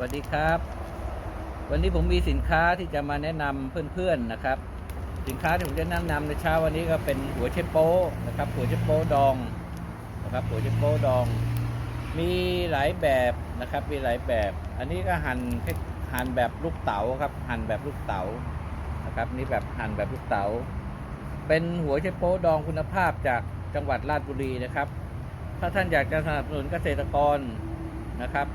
วัสดีครับ วันนี้ผมมีสินค้าที่จะมาแนะนำเพื่อนๆนะครับ สินค้าที่ผมจะแนะนำในเช้าวันนี้ก็เป็นหัวเชโป้นะครับ หัวเชโป้ดองนะครับ หัวเชโป้ดอง มีหลายแบบนะครับ มีหลายแบบ อันนี้ก็หั่นหั่นแบบลูกเต๋าครับ หั่นแบบลูกเต๋านะครับ นี่แบบหั่นแบบลูกเต๋า เป็นหัวเชโป้ดองคุณภาพจากจังหวัดราชบุรีนะครับ ถ้าท่านอยากจะสนับสนุนเกษตรกรนะครับ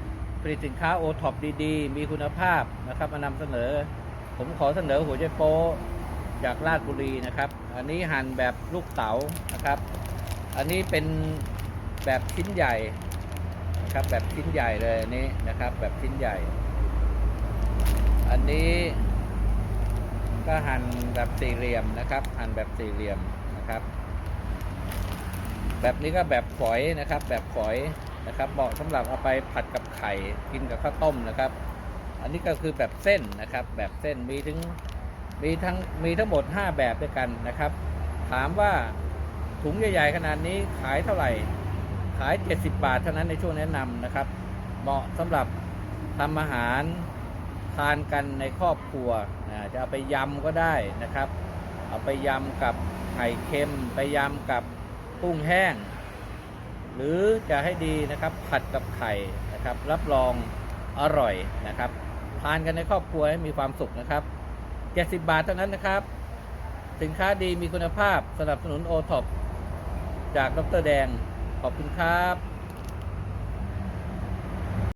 ผลิตสินค้าโอท็อปดีๆ มีคุณภาพนะครับมานำเสนอ ผมขอเสนอหัวใจโป๊จากราชบุรีนะครับ อันนี้หั่นแบบลูกเต๋านะครับ อันนี้เป็นแบบชิ้นใหญ่นะครับแบบชิ้นใหญ่เลยอันนี้นะครับ แบบชิ้นใหญ่ อันนี้ก็หั่นแบบสี่เหลี่ยมนะครับ หั่นแบบสี่เหลี่ยมนะครับ แบบนี้ก็แบบฝอยนะครับ แบบฝอย นะครับ เหมาะสำหรับเอาไปผัดกับไข่กินกับข้าวต้มนะครับ อันนี้ก็คือแบบเส้นนะครับ แบบเส้นมีถึงมีทั้งมีทั้งหมด 5 แบบด้วยกันนะครับ ถามว่าถุงใหญ่ๆขนาดนี้ขายเท่าไหร่ ขาย 70 บาทเท่านั้นในช่วงแนะนำนะครับ เหมาะสำหรับทำอาหารทานกันในครอบครัวนะจะเอาไปยำก็ได้นะครับ เอาไปยำกับไข่เค็ม ไปยำกับกุ้งแห้ง หรือจะให้ดีนะครับผัดกับไข่นะครับรับรองอร่อยนะครับทานกันในครอบครัวให้มีความสุขนะครับ 70 บาทเท่านั้นนะครับ สินค้าดีมีคุณภาพสนับสนุนโอท็อปจากดรแดงขอบคุณครับ